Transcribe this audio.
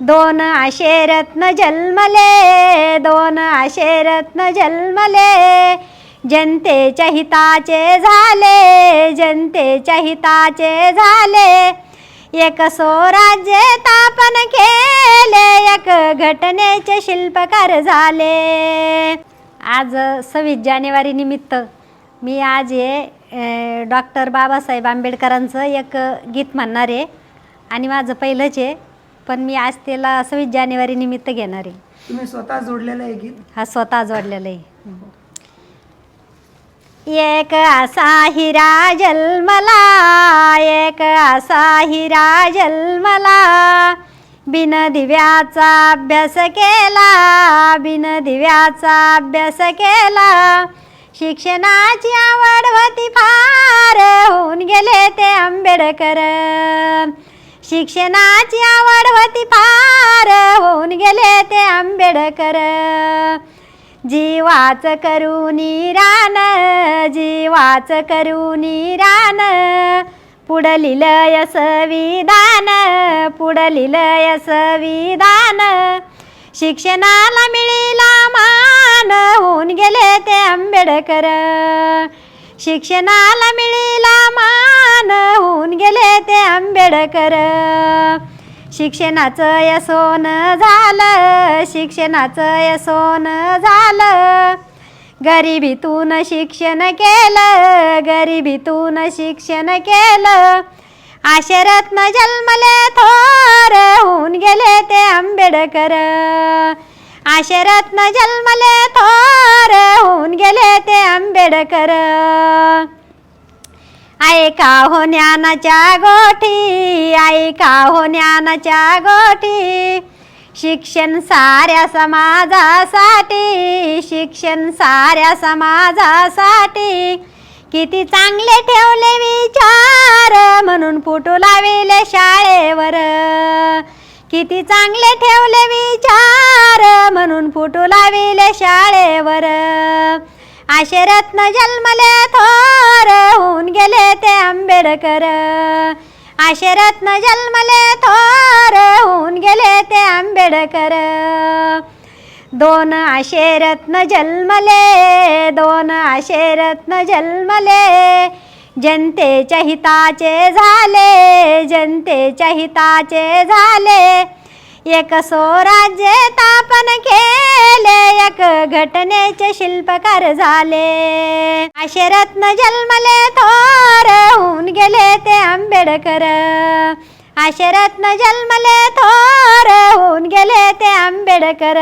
दोन आशे रत्न जन्मले दोन आशे रत्न जन्मले. जनतेच्या हिताचे झाले जनतेच्या हिताचे झाले. एक स्वराज्य स्थापन केले एक घटनेचे शिल्पकार झाले. आज सव्वीस जानेवारी निमित्त मी आज हे डॉक्टर बाबासाहेब आंबेडकरांचं एक गीत म्हणणार आहे. आणि माझं पहिलंच आहे. पण मी आज त्याला सव्वीस जानेवारी निमित्त घेणार आहे. तुम्ही स्वतः जोडलेलं आहे गीत? हा स्वतः जोडलेला आहे. एक असा हिरा जन्मला एक असा हिरा जन्मला. बिन दिव्याचा अभ्यास केला बिन दिव्याचा अभ्यास केला. शिक्षणाची आवड होती फार होऊन गेले ते आंबेडकर. शिक्षणाची आवड जीवाच करुनी रान जीवाच करुनी रान. पुढलिलय संविधान पुढलिलय संविधान. शिक्षणाला मिळेला मान होऊन गेले ते आंबेडकर. शिक्षणाला मिळेला मान होऊन गेले ते आंबेडकर. शिक्षणाचं यशोन झालं शिक्षणाचं यशोन झालं. गरिबीतून शिक्षण केलं गरिबीतून शिक्षण केलं. आशरत्न रत्न जन्मले थोर होऊन गेले ते आंबेडकर. आशरत्न रत्न जन्मले थोर होऊन गेले ते आंबेडकर. ऐका हो ज्ञानाच्या गोठी ऐका हो ज्ञानाच्या गोठी. शिक्षण साऱ्या समाजासाठी शिक्षण साऱ्या समाजासाठी. किती चांगले ठेवले विचार म्हणून फुटू लाविले शाळेवर. किती चांगले ठेवले विचार म्हणून फुटू लाविले शाळेवर. असे रत्न जन्मले थो गेले ते आंबेडकर. आशेरत्न जन्मले थोर होऊन गेले ते आंबेडकर. दोन आशेरत्न रत्न जन्मले दोन आशेरत्न रत्न जन्मले. जनतेच्या हिताचे झाले जनतेच्या हिताचे झाले. एक स्वराज्य स्थापन केले घटनेचे शिल्पकार झाले. असे रत्न जन्मले थोर होऊन गेले ते आंबेडकर. असे रत्न जन्मले थोर होऊन गेले ते आंबेडकर.